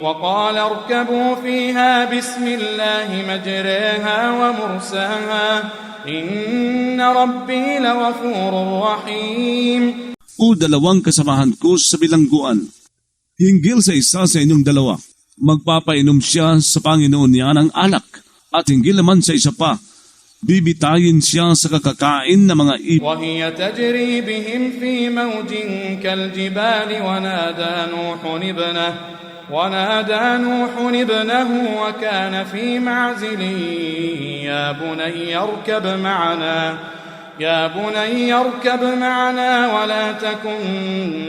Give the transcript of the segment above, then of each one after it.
وقال اركبوا فيها بسم الله مجريها ومرساها إن ربي لغفور رحيم o dalawang kasamahan ko sa bilangguan. Hinggil sa isa sa inyong dalawa, magpapainom siya sa Panginoon niya ng alak, at hinggil naman sa isa pa, bibitayin siya sa kakakain ng mga ibon. وهي تجري بهم في موج كالجبال ونادى نوح ابنه ونادى نوح ابنه وكان في معزل يا بني اركب معنا يا بني اركب معنا ولا تكن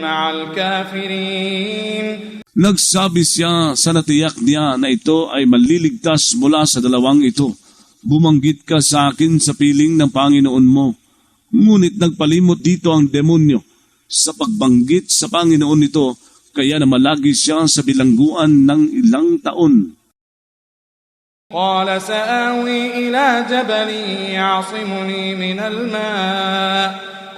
مع الكافرين Nagsabi siya sa natiyak niya na ito ay maliligtas mula sa dalawang ito. Bumanggit ka sa akin sa piling ng Panginoon mo. Ngunit nagpalimot dito ang demonyo. Sa pagbanggit sa Panginoon nito, kaya na malagi siya sa bilangguan ng ilang taon. قال سآوي إلى جبل يعصمني من الماء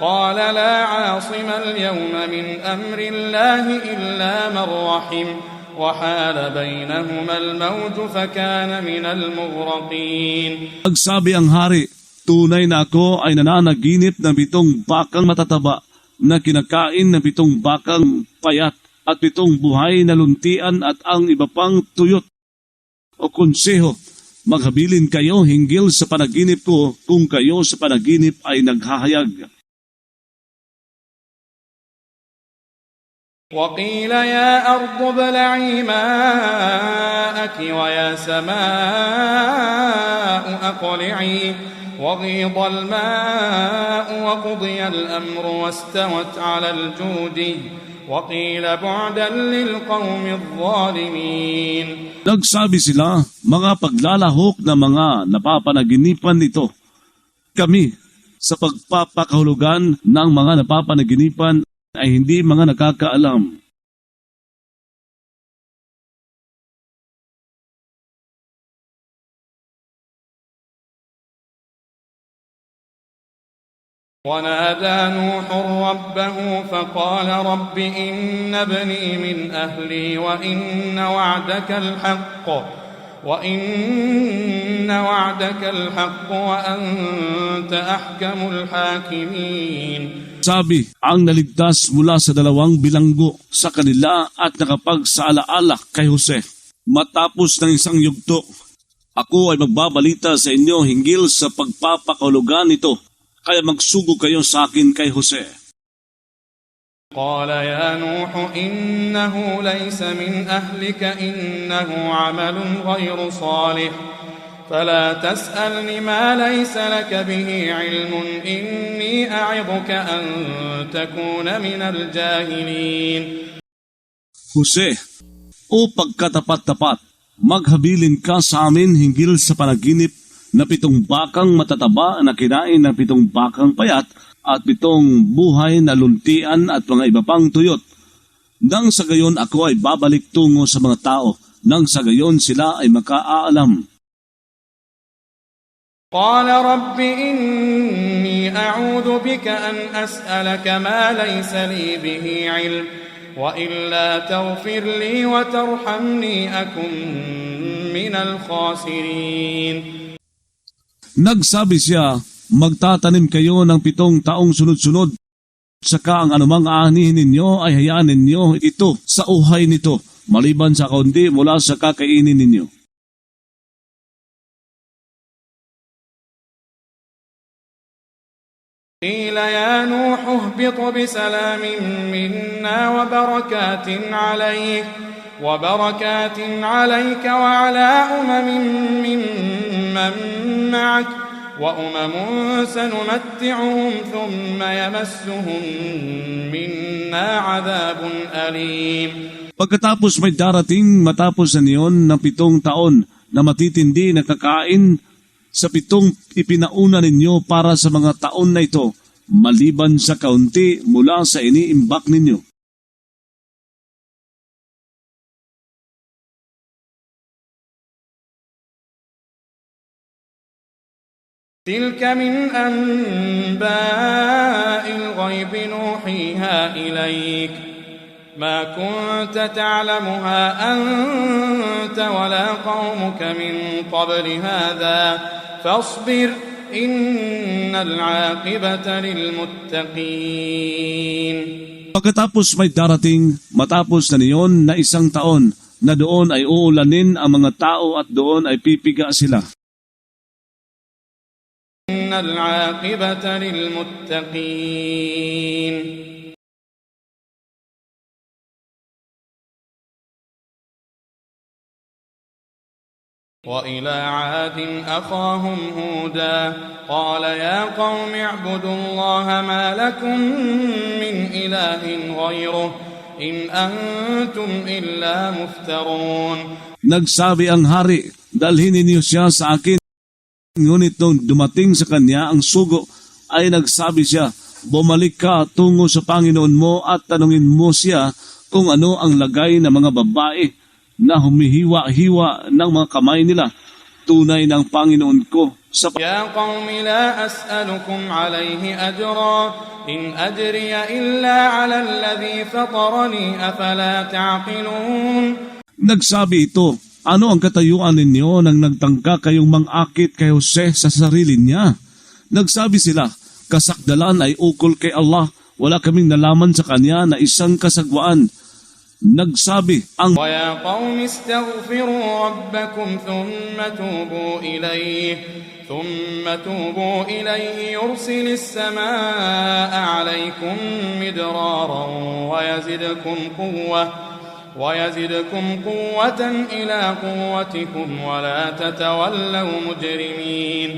قال لا عاصم اليوم من أمر الله إلا من رحم وحال بينهما الموج فكان من المغرقين Nagsabi ang hari, tunay na ako ay nananaginip ng pitong bakang matataba na kinakain ng pitong bakang payat at pitong buhay na luntian at ang iba pang tuyot. O konseho, maghabilin kayo hinggil sa panaginip ko kung kayo sa panaginip ay naghahayag. وقيل يا أرض ابلعي ماءك ويا سماء أقلعي وغيض الماء وقضي الأمر واستوت على الجود وقيل بعدا للقوم الظالمين Nagsabi sila, mga paglalahok na mga napapanaginipan nito. Kami, sa pagpapakahulugan ng mga napapanaginipan ay hindi mga nakakaalam. ونادى نوح ربه فقال رب إن ابني من أهلي وإن وعدك الحق وإن وعدك الحق وأنت أحكم الحاكمين Sabi, ang naligtas mula sa dalawang bilanggo sa kanila at nakapagsaalaala kay Jose. Matapos ng isang yugto, ako ay magbabalita sa inyo hinggil sa pagpapakahulugan nito, kaya magsugo kayo sa akin kay Jose. قال يا نوح إنه ليس من أهلك إنه عمل غير صالح فلا تسألني ما ليس لك به علم إني أعظك أن تكون من الجاهلين Jose, o pagkatapat-tapat, maghabilin ka sa amin hinggil sa panaginip na pitong bakang matataba na kinain ng pitong bakang payat at pitong buhay na luntian at mga iba pang tuyot. Nang sa gayon ako ay babalik tungo sa mga tao, nang sa gayon sila ay makaaalam. قال رب إني أعوذ بك أن أسألك ما ليس لي به علم وإلا تغفر لي وترحمني أكن من الخاسرين Nagsabi siya, magtatanim kayo ng pitong taong sunod-sunod. Saka ang anumang anihin ninyo ay hayaan ninyo ito sa uhay nito, maliban sa kaunti mula sa kakainin ninyo. قيل يا نوح اهبط بسلام منا وبركات عليك وبركات عليك وعلى أمم ممن معك وأمم سنمتعهم ثم يمسهم منا عذاب أليم Pagkatapos may darating matapos na niyon ng pitong taon na matitindi na kakain sa pitong ipinauna ninyo para sa mga taon na ito, maliban sa kaunti mula sa iniimbak ninyo. تلك من أنباء الغيب نوحيها إليك ما كنت تعلمها أنت ولا قومك من قبل هذا فاصبر إن العاقبة للمتقين Pagkatapos may darating, matapos na niyon na isang taon, na doon ay uulanin ang mga tao at doon ay pipiga sila. إن العاقبة للمتقين وإلى عاد أخاهم هودا قال يا قوم اعبدوا الله ما لكم من إله غيره إن أنتم إلا مفترون Nagsabi ang hari, dalhin ninyo. Ngunit nung dumating sa kanya ang sugo ay nagsabi siya, Bumalik ka tungo sa Panginoon mo at tanungin mo siya kung ano ang lagay ng mga babae na humihiwa-hiwa ng mga kamay nila. Tunay ng Panginoon ko sa Ya qawmi la as'alukum alayhi ajra in ajriya illa ala alladhi fatarani afala ta'qilun Nagsabi ito ano ang katayuan ninyo nang nagtangka kayong mangakit kay Jose sa sarili niya? Nagsabi sila, kasakdalan ay ukol kay Allah, wala kaming nalaman sa kanya na isang kasagwaan. Nagsabi ang ويا قوم استغفروا ربكم ثم توبوا إليه ثم توبوا إليه يرسل السماء عليكم مدرارا ويزدكم قوة ويزدكم قوة إلى قوتكم ولا تتولوا مجرمين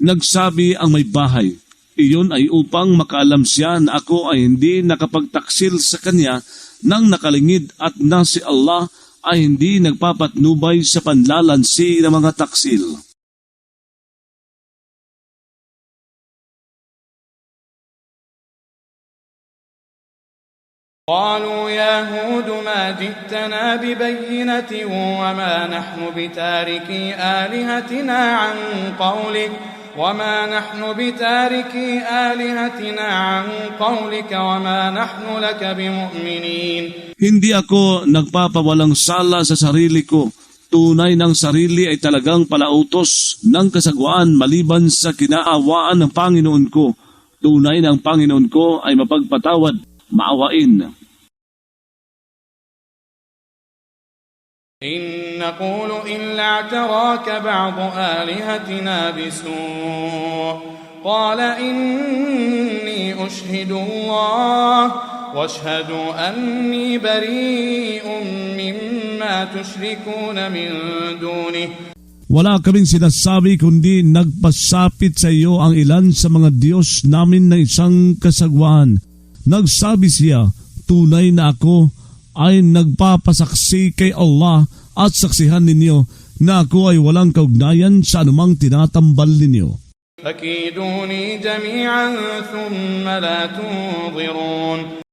nagsabi ang may bahay. Iyon ay upang makaalam siya na ako ay hindi nakapagtaksil sa kanya nang nakalingid at na si Allah ay hindi nagpapatnubay sa panlalansi ng mga taksil. قالوا يا هود ما جئتنا ببينة وما نحن بتاركي آلهتنا عن قولك وما نحن بتاركي آلهتنا عن قولك وما نحن لك بمؤمنين Hindi ako nagpapawalang sala sa sarili ko. Tunay ng sarili ay talagang palautos ng kasagwaan maliban sa kinaawaan ng Panginoon ko. Tunay ng Panginoon ko ay mapagpatawad, maawain. إن نقول إلا اعتراك بعض آلهتنا بسوء قال إني أشهد الله واشهدوا أني بريء مما تشركون من دونه Wala kaming sinasabi kundi nagpasapit sa iyo ang ilan sa mga Diyos namin na isang kasagwaan. Nagsabi siya, tunay na ako ay nagpapasaksi kay Allah at saksihan ninyo na ako ay walang kaugnayan sa anumang tinatambal ninyo. Fakiduni jami'an thumma la tunzirun.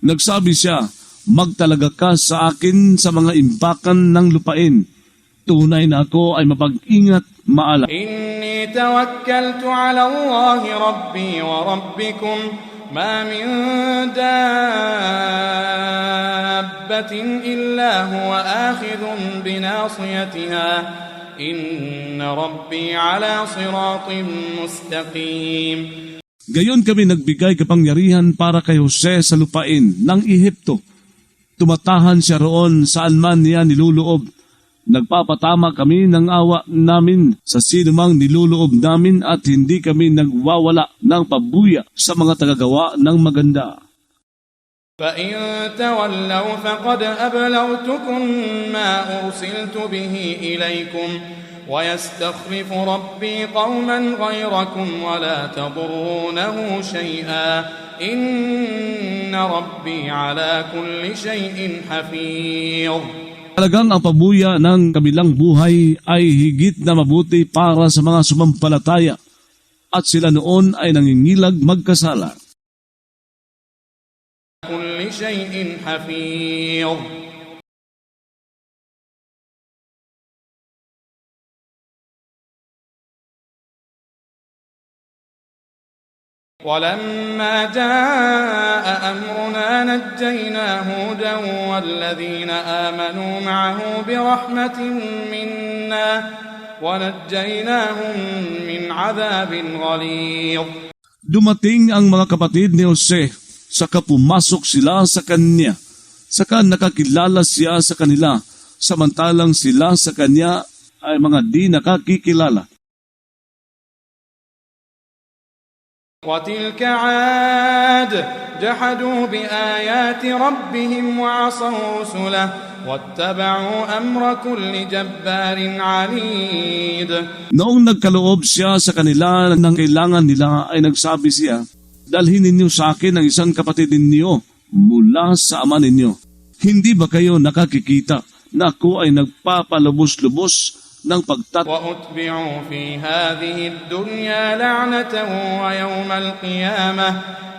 Nagsabi siya, magtalaga ka sa akin sa mga impakan ng lupain. Tunay na ako ay mapag-ingat maala. Inni tawakkaltu ala Allahi Rabbi wa Rabbikum ما من دابة إلا هو آخذ بناصيتها إن ربي على صراط مستقيم Gayon kami nagbigay kapangyarihan para kay Jose sa lupain ng Ehipto. Tumatahan siya roon saan man niya niluloob. Nagpapatama kami ng awa namin sa sinumang niluloob namin at hindi kami nagwawala ng pabuya sa mga tagagawa ng maganda. فإن تولوا فقد أبلغتكم ما أرسلت به إليكم ويستخلف ربي قوما غيركم ولا تضرونه شيئا إن ربي على كل شيء حفيظ Talagang ang pabuya ng kabilang buhay ay higit na mabuti para sa mga sumampalataya at sila noon ay nangingilag magkasala. كل شيء حفيظ ولما جاء أمرنا نجينا هودا والذين آمنوا معه برحمة منا ونجيناهم من عذاب غليظ Dumating ang mga kapatid ni Jose, saka pumasok sila sa kanya. Saka nakakilala siya sa kanila, samantalang sila sa kanya ay mga di nakakikilala. وتلك عاد جحدوا بآيات ربهم وعصوا رسله واتبعوا أمر كل جبار عنيد Noong nagkaloob siya sa kanila ng kailangan nila ay nagsabi siya, Dalhin ninyo sa akin ang isang kapatid ninyo mula sa ama ninyo. Hindi ba kayo nakakikita na ako ay nagpapalubos-lubos ng pagtat وأتبعوا في هذه الدنيا لعنة ويوم القيامة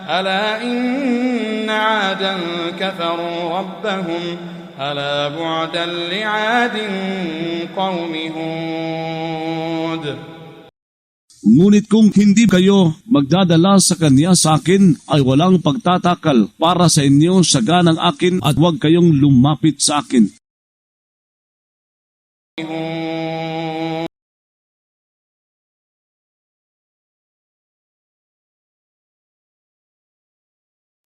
ألا إن عادا كفروا ربهم ألا بعدا لعاد قوم هود Ngunit kung hindi kayo magdadala sa kanya sa akin ay walang pagtatakal para sa inyo sa ganang akin at huwag kayong lumapit sa akin. هود